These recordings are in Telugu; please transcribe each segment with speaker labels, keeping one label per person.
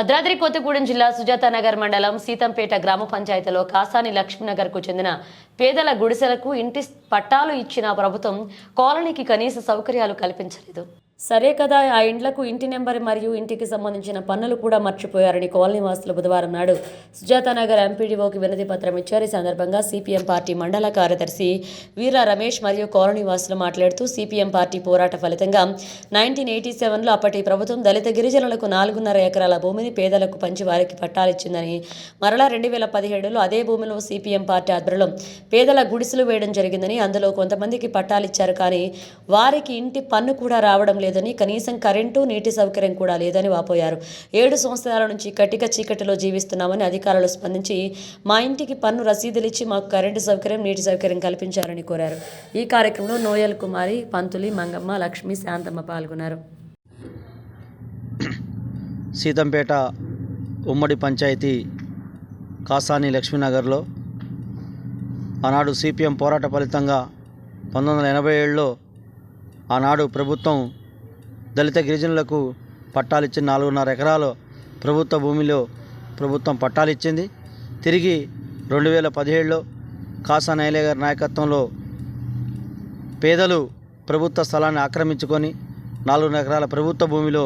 Speaker 1: భద్రాద్రి కొత్తగూడెం జిల్లా సుజాతానగర్ మండలం సీతంపేట గ్రామ పంచాయతీలో కాసాని లక్ష్మీనగర్కు చెందిన పేదల గుడిసెలకు ఇంటి పట్టాలు ఇచ్చిన ప్రభుత్వం కాలనీకి కనీస సౌకర్యాలు కల్పించలేదు. సరే కదా ఆ ఇండ్లకు ఇంటి నెంబర్ మరియు ఇంటికి సంబంధించిన పన్నులు కూడా మర్చిపోయారని కాలనీ వాసులు బుధవారం నాడు సుజాతానగర్ ఎంపీడీఓకి వినతి పత్రం ఇచ్చారు. ఈ సందర్భంగా సిపిఎం పార్టీ మండల కార్యదర్శి వీర రమేష్ మరియు కాలనీ వాసులు మాట్లాడుతూ సిపిఎం పార్టీ పోరాట ఫలితంగా నైన్టీన్ ఎయిటీ సెవెన్లో అప్పటి ప్రభుత్వం దళిత గిరిజనులకు నాలుగున్నర ఎకరాల భూమిని పేదలకు పంచి వారికి పట్టాలిచ్చిందని మరలా రెండు వేల పదిహేడులో అదే భూమిలో సిపిఎం పార్టీ ఆధ్వర్యంలో పేదల గుడిసెలు వేయడం జరిగిందని అందులో కొంతమందికి పట్టాలిచ్చారు కానీ వారికి ఇంటి పన్ను కూడా రావడం లేదని కనీసం కరెంటు నీటి సౌకర్యం కూడా లేదని వాపోయారు. ఏడు సంవత్సరాల నుంచి కటిక చీకటిలో జీవిస్తున్నామని అధికారులు స్పందించి మా ఇంటికి పన్ను రసీదులిచ్చి మాకు కరెంటు సౌకర్యం నీటి సౌకర్యం కల్పించారని కోరారు. ఈ కార్యక్రమంలో నోయల్ కుమారి పంతులి మంగమ్మ లక్ష్మి శాంతమ్మ పాల్గొన్నారు.
Speaker 2: సీతంపేట ఉమ్మడి పంచాయతీ కాసాని లక్ష్మీనగర్లో ఆనాడు సిపిఎం పోరాట ఫలితంగా పంతొమ్మిది వందల ఎనభై ఏడులో ఆనాడు ప్రభుత్వం దళిత గిరిజనులకు పట్టాలిచ్చిన నాలుగున్నర ఎకరాలు ప్రభుత్వ భూమిలో ప్రభుత్వం పట్టాలిచ్చింది తిరిగి రెండు వేల పదిహేడులో కాసా నైలే గారి నాయకత్వంలో పేదలు ప్రభుత్వ స్థలాన్ని ఆక్రమించుకొని నాలుగున్నర ఎకరాల ప్రభుత్వ భూమిలో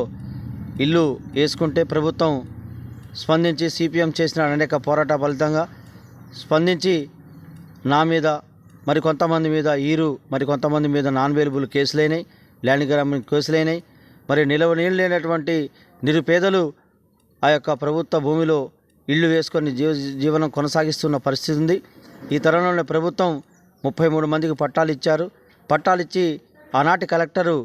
Speaker 2: ఇల్లు వేసుకుంటే ప్రభుత్వం స్పందించి సిపిఎం చేసిన అనేక పోరాట ఫలితంగా స్పందించి నా మీద మరి కొంతమంది మీద ఈరు మరి కొంతమంది మీద నాన్ వేలబుల్ కేసులైనాయి ల్యాండ్ గ్రామింగ్ కేసులైనాయి. మరి నిలవ నీళ్ళు లేనటువంటి నిరుపేదలు ఆ యొక్క ప్రభుత్వ భూమిలో ఇల్లు వేసుకొని జీవ జీవనం కొనసాగిస్తున్న పరిస్థితి ఉంది. ఈ తరుణంలో ప్రభుత్వం ముప్పై మూడు మందికి పట్టాలు ఇచ్చారు. పట్టాలు ఇచ్చి ఆనాటి కలెక్టరు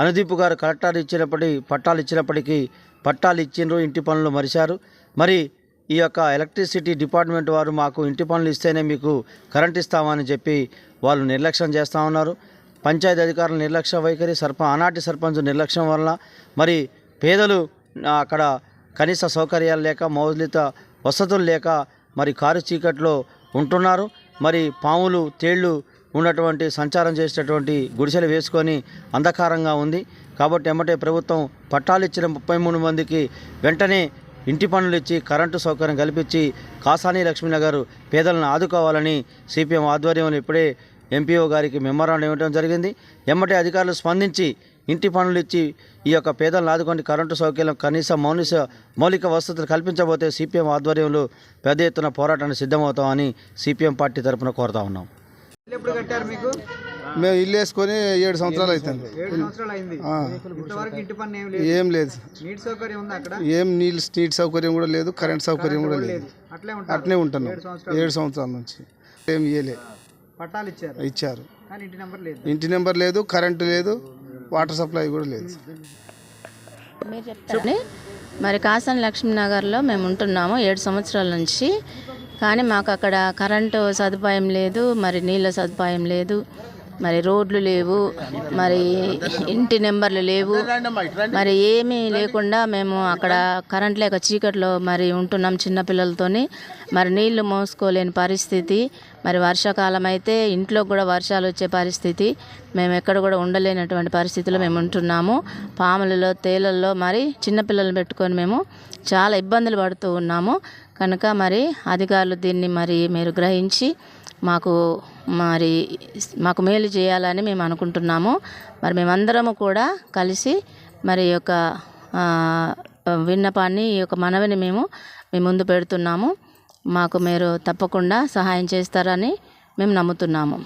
Speaker 2: అనుదీప్ గారు కలెక్టర్ ఇచ్చినప్పటి పట్టాలు ఇచ్చినప్పటికీ పట్టాలు ఇచ్చిండ్రు ఇంటి పనులు మరిచారు మరి ఈ యొక్క ఎలక్ట్రిసిటీ డిపార్ట్మెంట్ వారు మాకు ఇంటి పనులు ఇస్తేనే మీకు కరెంట్ ఇస్తామని చెప్పి వాళ్ళు నిర్లక్ష్యం చేస్తూ ఉన్నారు. పంచాయతీ అధికారుల నిర్లక్ష్య వైఖరి సర్ప ఆనాటి సర్పంచ్ నిర్లక్ష్యం వలన మరి పేదలు అక్కడ కనీస సౌకర్యాలు లేక మౌలిక వసతులు లేక మరి కారు చీకట్లో ఉంటున్నారు. మరి పాములు తేళ్ళు ఉన్నటువంటి సంచారం చేసేటటువంటి గుడిసెలు వేసుకొని అంధకారంగా ఉంది. కాబట్టి ఎమ్మటే ప్రభుత్వం పట్టాలు ఇచ్చిన ముప్పై మూడు మందికి వెంటనే ఇంటి పనులు ఇచ్చి కరెంటు సౌకర్యం కల్పించి కాసాని లక్ష్మీనగర్ పేదలను ఆదుకోవాలని సిపిఎం ఆధ్వర్యంలో ఇప్పుడే ఎంపీఓ గారికి మెమోరాండం ఇవ్వడం జరిగింది. ఎమ్మటే అధికారులు స్పందించి ఇంటి పనులు ఇచ్చి ఈ యొక్క పేదలను ఆదుకొని కరెంటు సౌకర్యం కనీస మౌలిక మౌలిక వసతులు కల్పించబోతే సిపిఎం ఆధ్వర్యంలో పెద్ద ఎత్తున పోరాటానికి సిద్ధమవుతామని సిపిఎం పార్టీ తరఫున కోరుతా ఉన్నాం.
Speaker 3: ఇల్లు ఎప్పుడు కట్టారు మీకు?
Speaker 4: మేము ఇల్లు వేసుకొని ఏడు సంవత్సరాలు అవుతుంది
Speaker 3: ఏం లేదు.
Speaker 4: ఏం లేదు.
Speaker 3: నీటి సౌకర్యం ఉందా అక్కడ?
Speaker 4: ఏం నీళ్ళు నీటి సౌకర్యం కూడా లేదు కరెంట్ సౌకర్యం కూడా లేదు.
Speaker 3: అట్లే ఉంటారు
Speaker 4: అట్నే ఉంటున్నాం.
Speaker 3: ఏడు సంవత్సరాలు
Speaker 4: ఏడు సంవత్సరాల నుంచి. ఏం ఇయ్యలే.
Speaker 3: పట్టాలు ఇచ్చారు.
Speaker 4: ఇచ్చారు
Speaker 3: కానీ ఇంటి నెంబర్ లేదు.
Speaker 4: ఇంటి నెంబర్ లేదు కరెంటు లేదు వాటర్ సప్లై కూడా లేదు.
Speaker 5: మరి కాసన్ లక్ష్మీనగర్లో మేము ఉంటున్నాము ఏడు సంవత్సరాల నుంచి. కానీ మాకు అక్కడ కరెంటు సదుపాయం లేదు మరి నీళ్ళ సదుపాయం లేదు మరి రోడ్లు లేవు మరి ఇంటి నెంబర్లు లేవు. మరి ఏమీ లేకుండా మేము అక్కడ కరెంట్ లేక చీకట్లో మరి ఉంటున్నాం చిన్నపిల్లలతోని. మరి నీళ్ళు మోసుకోలేని పరిస్థితి. మరి వర్షాకాలం అయితే ఇంట్లో కూడా వర్షాలు వచ్చే పరిస్థితి. మేము ఎక్కడ కూడా ఉండలేనటువంటి పరిస్థితిలో మేము ఉంటున్నాము. పాములలో తేలల్లో మరి చిన్నపిల్లలు పెట్టుకొని మేము చాలా ఇబ్బందులు పడుతూ ఉన్నాము. కనుక మరి అధికారులు దీన్ని మరి మీరు గ్రహించి మాకు మరి మాకు మేలు చేయాలని మేము అనుకుంటున్నాము. మరి మేమందరము కూడా కలిసి మరి యొక్క విన్నపాన్ని ఈ యొక్క మనవిని మేము మీ ముందు పెడుతున్నాము. మాకు మీరు తప్పకుండా సహాయం చేస్తారని మేము నమ్ముతున్నాము.